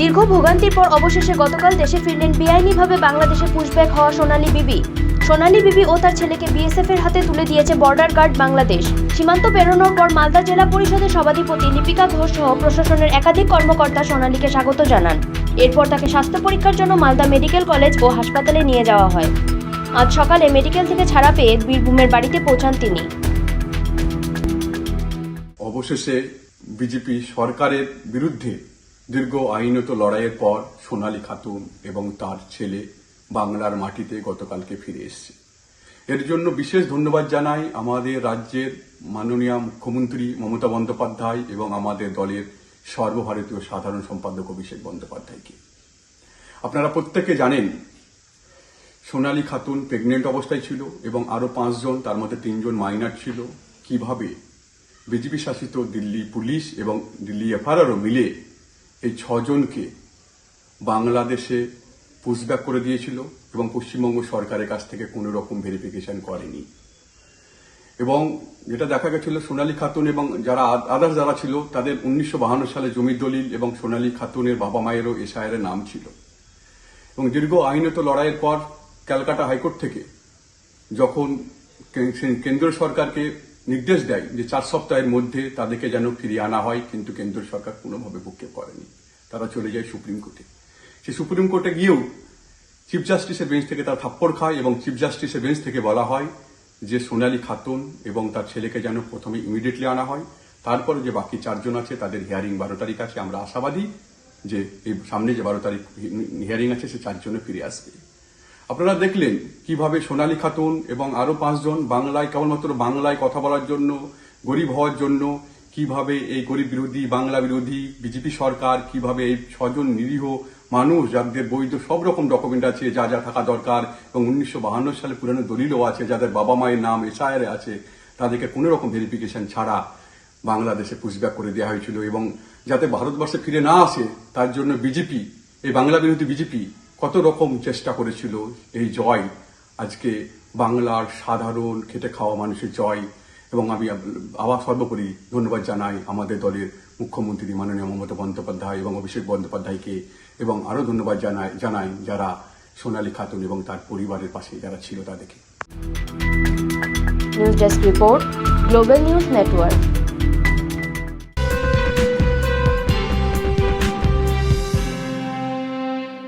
দীর্ঘ ভোগান্তির পর অবশেষে গতকাল দেশে ফিরলেন বেআইনিভাবে বাংলাদেশে পুশব্যাক হওয়া সোনালী বিবি। সোনালী বিবি ও তার ছেলেকে বিএসএফ এর হাতে তুলে দিয়েছে বর্ডার গার্ড বাংলাদেশ। সীমান্ত পেরোনোর পর মালদা জেলা পরিষদের সভাধিপতি লিপিকা ঘোষ সহ প্রশাসনের একাধিক কর্মকর্তা সোনালীকে স্বাগত জানান। এরপর তাকে স্বাস্থ্য পরীক্ষার জন্য মালদা মেডিকেল কলেজ ও হাসপাতালে নিয়ে যাওয়া হয়। আজ সকালে মেডিকেল থেকে ছাড়া পেয়ে বীরভূমের বাড়িতে পৌঁছান তিনি। অবশেষে বিজেপি সরকারের বিরুদ্ধে দীর্ঘ আইনত লড়াইয়ের পর সোনালী খাতুন এবং তার ছেলে বাংলার মাটিতে গতকালকে ফিরে এসেছে। এর জন্য বিশেষ ধন্যবাদ জানাই আমাদের রাজ্যের মাননীয় মুখ্যমন্ত্রী মমতা বন্দ্যোপাধ্যায় এবং আমাদের দলের সর্বভারতীয় সাধারণ সম্পাদক অভিষেক বন্দ্যোপাধ্যায়কে। আপনারা প্রত্যেকে জানেন, সোনালী খাতুন প্রেগনেন্ট অবস্থায় ছিল এবং আরও পাঁচজন, তার মধ্যে তিনজন মাইনার ছিল। কীভাবে বিজেপি শাসিত দিল্লি পুলিশ এবং দিল্লি এফআরআরও মিলে এই ছজনকে বাংলাদেশে পুশব্যাক করে দিয়েছিল এবং পশ্চিমবঙ্গ সরকারের কাছ থেকে কোনো রকম ভেরিফিকেশন করেনি। এবং যেটা দেখা গেছিল, সোনালী খাতুন এবং যারা আদার্স যারা ছিল, তাদের উনিশশো সালে জমির দলিল এবং সোনালী খাতুনের বাবা মায়েরও এসআইয়ের নাম ছিল। এবং দীর্ঘ আইনত লড়াইয়ের পর ক্যালকাটা হাইকোর্ট থেকে যখন কেন্দ্র সরকারকে নির্দেশ দেয় যে চার সপ্তাহের মধ্যে তাদেরকে যেন ফিরিয়ে আনা হয়, কিন্তু কেন্দ্র সরকার কোনোভাবে ভূক্ষেপ করেনি তারা চলে যায় সুপ্রিম কোর্টে। সেই সুপ্রিম কোর্টে গিয়েও চিফ জাস্টিসের বেঞ্চ থেকে তারা থাপ্পড় খায় এবং চিফ জাস্টিসের বেঞ্চ থেকে বলা হয় যে সোনালী খাতুন এবং তার ছেলেকে যেন প্রথমে ইমিডিয়েটলি আনা হয়। তারপরে যে বাকি চারজন আছে, তাদের হিয়ারিং বারো তারিখ আছে। আমরা আশাবাদী যে এই সামনে যে বারো তারিখ হিয়ারিং আছে, সে চারজনে ফিরে আসবে। আপনারা দেখলেন কীভাবে সোনালী খাতুন এবং আরও পাঁচজন বাংলায়, কেবলমাত্র বাংলায় কথা বলার জন্য, গরিব হওয়ার জন্য, কীভাবে এই গরিব বিরোধী, বাংলা বিরোধী, বিজেপি সরকার, কীভাবে এই ছজন নিরীহ মানুষ যাদের বৈধ সব রকম ডকুমেন্ট আছে, যা যা থাকা দরকার, এবং উনিশশো বাহান্ন সালে পুরানো দলিলও আছে, যাদের বাবা মায়ের নাম এসআইআর আছে, তাদেরকে কোনো রকম ভেরিফিকেশন ছাড়া বাংলাদেশে পুশব্যাক করে দেওয়া হয়েছিল। এবং যাতে ভারতবর্ষে ফিরে না আসে, তার জন্য বিজেপি, এই বাংলা বিরোধী বিজেপি কত রকম চেষ্টা করেছিল এই জয়? আজকে বাংলার সাধারণ খেটে খাওয়া মানুষের জয়। এবং আমি আবার সর্বোপরি ধন্যবাদ জানাই আমাদের দলের মুখ্যমন্ত্রী মাননীয় মমতা বন্দ্যোপাধ্যায় এবং অভিষেক বন্দ্যোপাধ্যায়কে। এবং আরও ধন্যবাদ জানাই জানাই যারা সোনালী খাতুন এবং তার পরিবারের পাশে যারা ছিল তাদেরকে। News desk report global news network